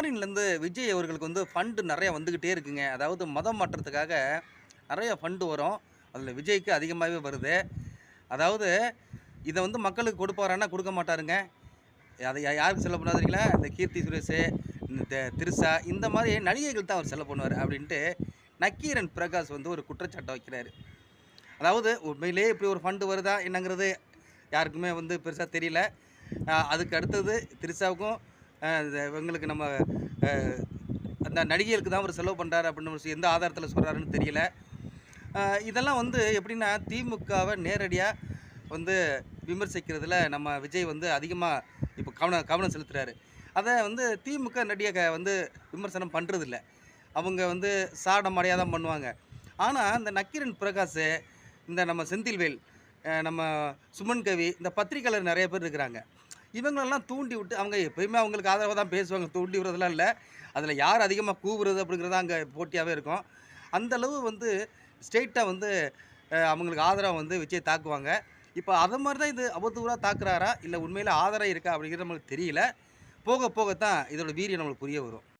ஃபாரின்லேருந்து விஜய் அவர்களுக்கு வந்து ஃபண்டு நிறையா வந்துக்கிட்டே இருக்குங்க. அதாவது மதம் மாற்றத்துக்காக நிறைய ஃபண்டு வரும். அதில் விஜய்க்கு அதிகமாகவே வருது. அதாவது இதை வந்து மக்களுக்கு கொடுப்பாரான்னா கொடுக்க மாட்டாருங்க. அதை யா- யாருக்கு செலவு பண்ணாதீங்களா இந்த கீர்த்தி சுரேஷ் இந்த திருசா திரிஷா இந்த மாதிரி நடிகைகள் தான் அவர் செலவு பண்ணுவார் அப்படின்ட்டு நக்கீரன் பிரகாஷ் வந்து ஒரு குற்றச்சாட்டை வைக்கிறார். அதாவது உண்மையிலேயே இப்படி ஒரு ஃபண்டு வருதா என்னங்கிறது யாருக்குமே வந்து பெருசாக தெரியல. அதுக்கு அடுத்தது திரிஷாவுக்கும் இவங்களுக்கு நம்ம அந்த நடிகைகளுக்கு தான் அவர் செலவு பண்ணுறாரு அப்படின்னு ஒரு எந்த ஆதாரத்தில் சொல்கிறாருன்னு தெரியல. இதெல்லாம் வந்து எப்படின்னா திமுகவை நேரடியாக வந்து விமர்சிக்கிறதுல நம்ம விஜய் வந்து அதிகமாக இப்போ கவனம் கவனம் செலுத்துறாரு. அதை வந்து திமுக நடிகை வந்து விமர்சனம் பண்ணுறதில்ல அவங்க வந்து சாடம் அடையாக தான் பண்ணுவாங்க. ஆனால் இந்த நக்கீரன் பிரகாஷ் இந்த நம்ம செந்தில்வேல் நம்ம சுமன் கவி இந்த பத்திரிக்கையாளர் நிறைய பேர் இருக்கிறாங்க. இவங்களெல்லாம் தூண்டி விட்டு அவங்க எப்பயுமே அவங்களுக்கு ஆதரவாக தான் பேசுவாங்க. தூண்டி விடுறதுலாம் இல்லை. அதில் யார் அதிகமாக கூவுறது அப்படிங்கிறது அங்கே போட்டியாகவே இருக்கும். அந்தளவு வந்து ஸ்ட்ரெயிட்டாக வந்து அவங்களுக்கு ஆதரவை வந்து விஜய் தாக்குவாங்க. இப்போ அதை மாதிரி தான் இது அபத்தூராக தாக்குறாரா? இல்லை உண்மையில் ஆதரவு இருக்கா? அப்படிங்கிறது நம்மளுக்கு தெரியல. போக போகத்தான் இதோட வீரியம் நம்மளுக்கு புரிய வரும்.